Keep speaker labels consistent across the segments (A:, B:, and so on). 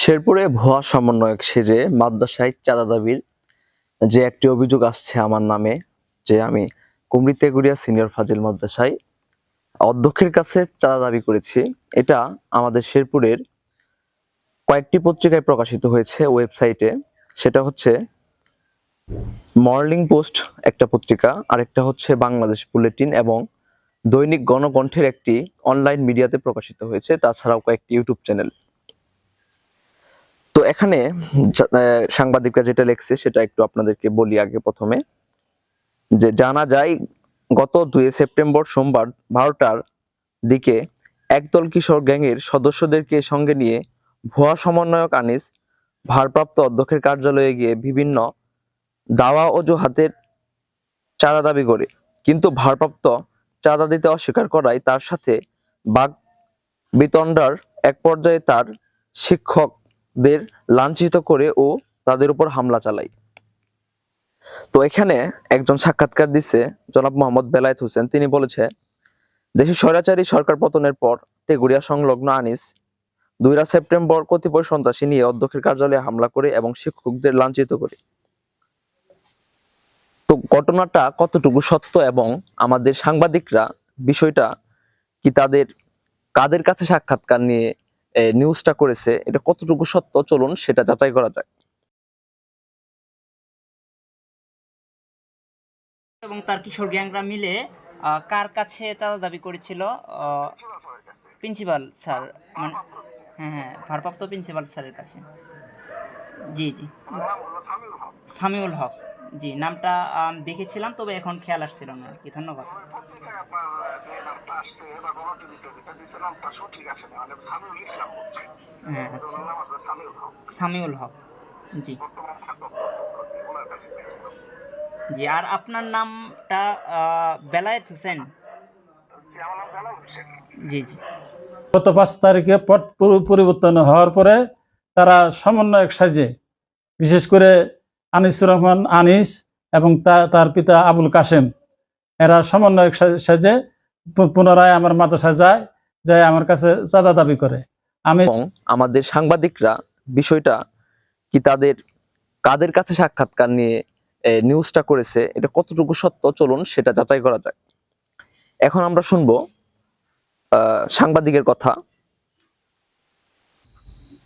A: শেরপুরে ভুয়া সমন্বয়ক সেজে মাদ্রাসায় চাঁদা দাবির যে একটি অভিযোগ আসছে আমার নামে, যে আমি কুমরি তেগুড়িয়া সিনিয়র ফাজিল মাদ্রাসায় অধ্যক্ষের কাছে চাঁদা দাবি করেছি। এটা আমাদের শেরপুরের কয়েকটি পত্রিকায় প্রকাশিত হয়েছে ওয়েবসাইটে। সেটা হচ্ছে মর্নিং পোস্ট একটা পত্রিকা, আরেকটা হচ্ছে বাংলাদেশ বুলেটিন এবং দৈনিক গণকণ্ঠের একটি অনলাইন মিডিয়াতে প্রকাশিত হয়েছে, তাছাড়াও কয়েকটি ইউটিউব চ্যানেল। এখানে সাংবাদিকরা যেটা লিখছে, সেটা একটু আপনাদেরকে বলি আগে প্রথমে। যে জানা যায়, গত দুই সেপ্টেম্বর সোমবার বারোটার দিকে একদল কিশোর গ্যাংয়ের সদস্যদেরকে সঙ্গে নিয়ে ভুয়া সমন্বয়ক আনিস, ভারপ্রাপ্ত অধ্যক্ষের কার্যালয়ে গিয়ে বিভিন্ন দাওয়া অজুহাতের চাঁদা দাবি করে। কিন্তু ভারপ্রাপ্ত চাঁদা দিতে অস্বীকার করায় তার সাথে বাঘ বিতণ্ডার এক পর্যায়ে তার শিক্ষকদের লাঞ্ছিত করে ও তাদের উপর হামলা চালায়। তো এখানে একজন সাক্ষাৎকার দিচ্ছে জনাব মোহাম্মদ বেলায়েত হোসেন। তিনি বলেছে দেশের স্বৈরাচারী সরকার পতনের পর তেগুড়িয়া সংলগ্ন আনিস দুইরা সেপ্টেম্বর কতিপয় সন্ত্রাসী নিয়ে অধ্যক্ষের কার্যালয়ে হামলা করে এবং শিক্ষকদের লাঞ্ছিত করে। তো ঘটনাটা কতটুকু সত্য এবং আমাদের সাংবাদিকরা বিষয়টা কি তাদের, কাদের কাছে সাক্ষাৎকার নিয়ে নিউজটা করেছে, এটা কতটুকু সত্য? চলুন সেটা যাচাই করা যাক।
B: এবং তার কিশোর গ্যাংরা মিলে কার কাছে চাঁদা দাবি করেছিল? প্রিন্সিপাল স্যার মানে হ্যাঁ হ্যাঁ ভারপ্রাপ্ত প্রিন্সিপাল স্যারের কাছে। জি জি। সামিউল হক। জি, নামটা দেখেছিলাম, তবে এখন খেয়াল আসছিল না আর কি। ধন্যবাদ। হ্যাঁ আচ্ছা। সামিউল হক। জি। জি আর আপনার নামটা বেলায়েত হোসেন? জি জি
C: গত পাঁচ তারিখে পট পরিবর্তন হওয়ার পরে তারা সমন্বয়ক সাজে বিশেষ করে আনিসুর রহমান আনিস এবং তার পিতা আবুল কাশেম। এরা সমন্বয়ক সা- সাজে পুনরায় আমার মাদ্রাসা যায় যায় আমার কাছে চাঁদা দাবি করে। আমি
A: এবং আমাদের সাংবাদিকরা বিষয়টা কি তাদের কাদের কাছে সাক্ষাৎকার নিয়ে নিউজটা করেছে এটা কতটুকু সত্য চলুন সেটা যাচাই করা যাক। এখন আমরা শুনব আহ, সাংবাদিকের কথা।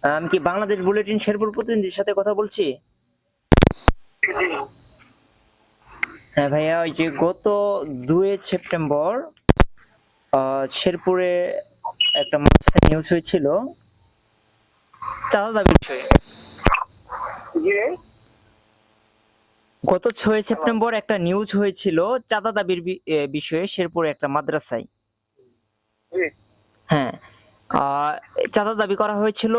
B: আমি কি বাংলাদেশ বুলেটিন শেরপুর প্রতিনিধির সাথে কথা বলছি? হ্যাঁ ভাইয়া ওই যে গত দুই সেপ্টেম্বর শেরপুরে একটা মাদ্রাসা নিউজ হয়েছিল। চাঁদা দাবির বিষয়ে গত ছয় সেপ্টেম্বর একটা নিউজ হয়েছিল চাঁদা দাবির বিষয়ে শেরপুরে একটা মাদ্রাসায়। হ্যাঁ আহ, চাঁদা দাবি করা হয়েছিল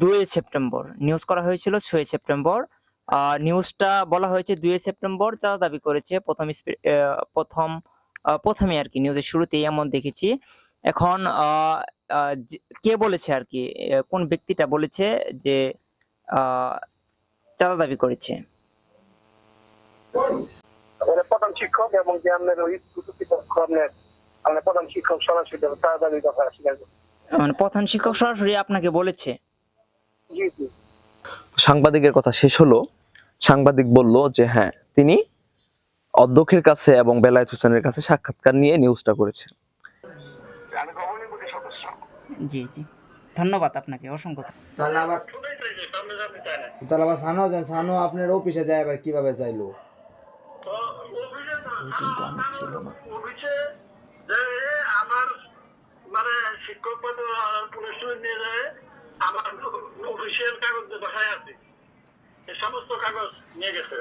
B: দুই সেপ্টেম্বর। নিউজ করা হয়েছিল ছয় সেপ্টেম্বর। নিউজটা বলা হয়েছে দুই সেপ্টেম্বর চাঁদা দাবি করেছে প্রথম প্রথম প্রথমে আর কি নিউজের শুরুতেই এমন দেখেছি। এখন কে বলেছে আর কি? কোন ব্যক্তিটা বলেছে যে চাঁদা দাবি করেছে?
D: প্রধান শিক্ষক এবং যে ওই প্রধান শিক্ষক সরাসরি তাড়াতাড়ি কথা
B: মানে প্রধান শিক্ষক সরাসরি আপনাকে বলেছে?
D: জি জি।
A: সাংবাদিকের কথা শেষ হলো সাংবাদিক বলল যে হ্যাঁ তিনি অধ্যক্ষের কাছে এবং বেলায়েত হোসেনের কাছে সাক্ষাৎকার নিয়ে নিউজটা করেছে
B: জি জি। ধন্যবাদ আপনাকে অসংখ্য
E: তাহলে আবার সানো যান সানো আপনার অফিসে যায় আবার কীভাবে চাইলো
D: তো অফিসে তো অফিসে আমার মানে শিক্ষক পুলিশ নিয়ে যায় আমার অফিসিয়াল কাগজ যে বাসায় আছে এই সমস্ত কাগজ নিয়ে গেছে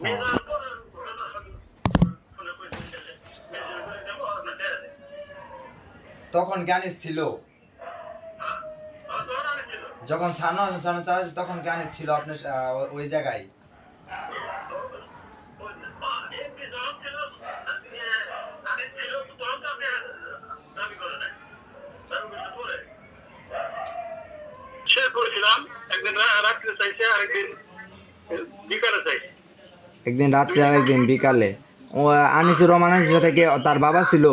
D: নিয়ে যাওয়ার পর।
E: তখন জ্ঞানিস ছিল
D: ছিল।
E: যখন সানো সানো চালাচ্ছে তখন জ্ঞানিস ছিল আপনার ওই জায়গায়
D: একদিন রাত্রে
E: আর একদিন বিকালে। ও আনিসুর রহমান থেকে সাথে কি? তার বাবা ছিল।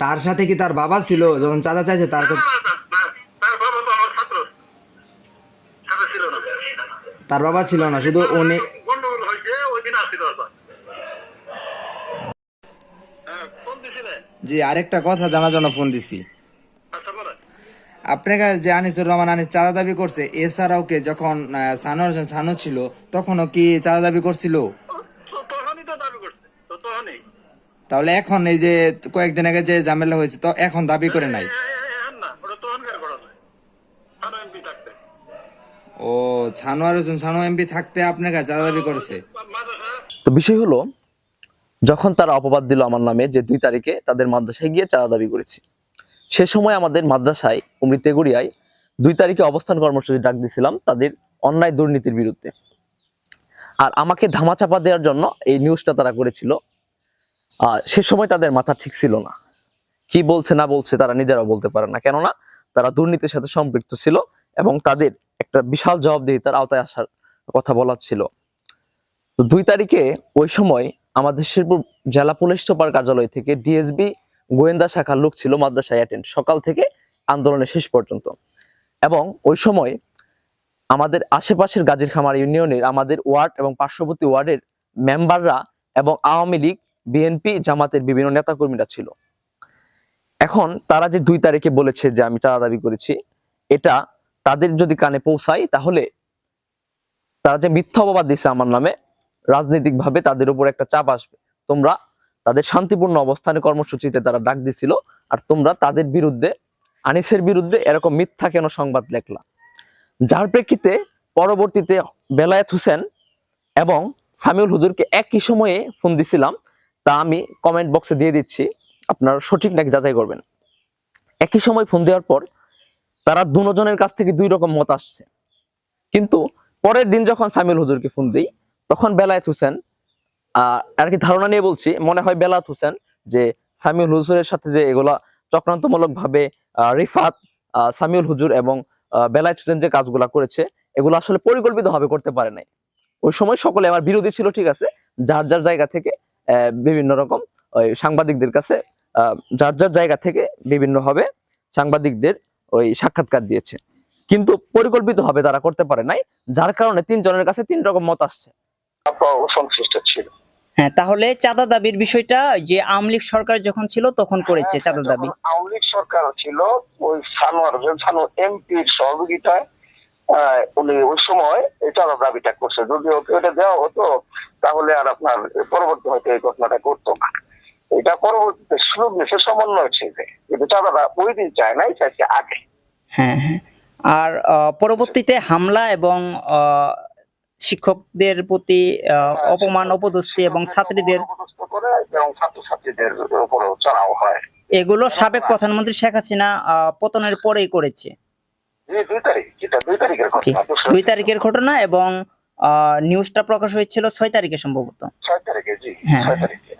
E: তার সাথে কি তার বাবা ছিল? যখন চাচা চাইছে তার তার বাবা ছিল না। শুধু উনি জি আরেকটা কথা জানার জন্য ফোন দিছি। আপনার কাছে যে আনিসুর রহমান আনিস চাঁদা দাবি করছে এছাড়াও কে যখন হোসেন সানু ছিল তখনও কি চাঁদা দাবি করছিল?
D: তো তখনই তো দাবি করছে তো তখনই।
E: তাহলে এখন এই যে কয়েকদিন আগে যে ঝামেলা হয়েছে তো এখন দাবি করে নাই? ও সানোয়ার হোসেন সানু এমপি থাকতে আপনার কাছে চাঁদা দাবি করেছে?
A: তো বিষয় হলো যখন তারা অপবাদ দিল আমার নামে যে দুই তারিখে তাদের মাদ্রাসায় গিয়ে চাঁদা দাবি করেছি। সে সময় আমাদের মাদ্রাসায় তেগুড়িয়ায় দুই তারিখে অবস্থান কর্মসূচি ডাক দিয়েছিলাম তাদের অন্যায় দুর্নীতির বিরুদ্ধে। আর আমাকে ধামাচাপা দেওয়ার জন্য এই নিউজটা তারা করেছিল। আর সে সময় তাদের মাথা ঠিক ছিল না। কি বলছে, না বলছে তারা নিজেরাও বলতে পারে না। কেননা তারা দুর্নীতির সাথে সম্পৃক্ত ছিল এবং তাদের একটা বিশাল জবাবদিহিতার আওতায় আসার কথা বলা ছিল। তো দুই তারিখে ওই সময় আমাদের শেরপুর জেলা পুলিশ সুপার কার্যালয় থেকে ডিএসবি গোয়েন্দা শাখার লোক ছিল মাদ্রাসায় অ্যাটেন্ড সকাল থেকে আন্দোলনের শেষ পর্যন্ত। এবং ওই সময় আমাদের আশেপাশের গাজীর খামার ইউনিয়নের আমাদের ওয়ার্ড এবং পার্শ্ববর্তী ওয়ার্ডের মেম্বাররা এবং আওয়ামী লীগ, বিএনপি জামাতের বিভিন্ন নেতাকর্মীরা ছিল। এখন তারা যে দুই তারিখে বলেছে যে আমি চাঁদা দাবি করেছি, এটা তাদের যদি কানে পৌঁছায় তাহলে তারা যে মিথ্যা অপবাদ দিছে আমার নামে, রাজনৈতিকভাবে তাদের উপর একটা চাপ আসবে। তোমরা তাদের শান্তিপূর্ণ অবস্থানে কর্মসূচিতে তারা ডাক দিছিল, আর তোমরা তাদের বিরুদ্ধে, আনিসের বিরুদ্ধে এরকম মিথ্যা কেন সংবাদ লেখলা? যার প্রেক্ষিতে পরবর্তীতে বেলায়েত হোসেন এবং সামিউল হুজুরকে একই সময়ে ফোন দিছিলাম, তা আমি কমেন্ট বক্সে দিয়ে দিচ্ছি, আপনারা সঠিক নাকি যাচাই করবেন। একই সময় ফোন দেওয়ার পর তারা দুজনের কাছ থেকে দুই রকম মত আসছে। কিন্তু পরের দিন যখন সামিউল হুজুরকে ফোন দিই, তখন বেলায়েত হোসেন আর কি ধারণা নিয়ে বলছি, মনে হয় বেলায়েত হোসেন যে সামিউল হুজুরের সাথে যে এগুলা চক্রান্তমূলক ভাবে রিফাত সামিউল হুজুর এবং বেলায়েত হোসেন যে কাজগুলা করেছে, এগুলো আসলে পরিকল্পিত ভাবে করতে পারে নাই। ওই সময় সকলে আমার বিরোধী ছিল, ঠিক আছে, যার যার জায়গা থেকে বিভিন্ন রকম ওই সাংবাদিকদের কাছে যার যার জায়গা থেকে বিভিন্ন ভাবে সাংবাদিকদের ওই সাক্ষাৎকার দিয়েছে। কিন্তু পরিকল্পিত ভাবে তারা করতে পারে নাই, যার কারণে তিনজনের কাছে তিন রকম মত আসছে।
B: হ্যাঁ তাহলে চাঁদা দাবির বিষয়টা যে আওয়ামী লীগ সরকার যখন ছিল তখন করেছে চাঁদা দাবি।
D: আওয়ামী লীগ সরকার ছিল ওই সানোয়ার সানু এমপির সহযোগিতায় উনি ওই সময় এই চাঁদা দাবিটা করছে। যদি ওকে ওটা দেওয়া হতো তাহলে আর আপনার পরবর্তী হয়তো এই ঘটনাটা করতো না। এটা পরবর্তীতে সুযোগ নিয়ে সমন্বয় ছিল। কিন্তু চাঁদাটা ওই দিন চায় নাই চাইছে আগে।
B: হ্যাঁ হ্যাঁ। আর পরবর্তীতে হামলা এবং আহ, শিক্ষকদের প্রতি আহ, অপমান অপদস্থি এবং ছাত্রীদের
D: এবং ছাত্রছাত্রীদের উপরেও চড়াও হয়।
B: এগুলো সাবেক প্রধানমন্ত্রী শেখ হাসিনা আহ, পতনের পরেই করেছে।
D: দুই তারিখের ঘটনা
B: দুই তারিখের ঘটনা এবং আহ, নিউজটা প্রকাশ হয়েছিল ছয় তারিখে সম্ভবত।
D: ছয় তারিখে জি
B: হ্যাঁ।
D: ছয় তারিখে।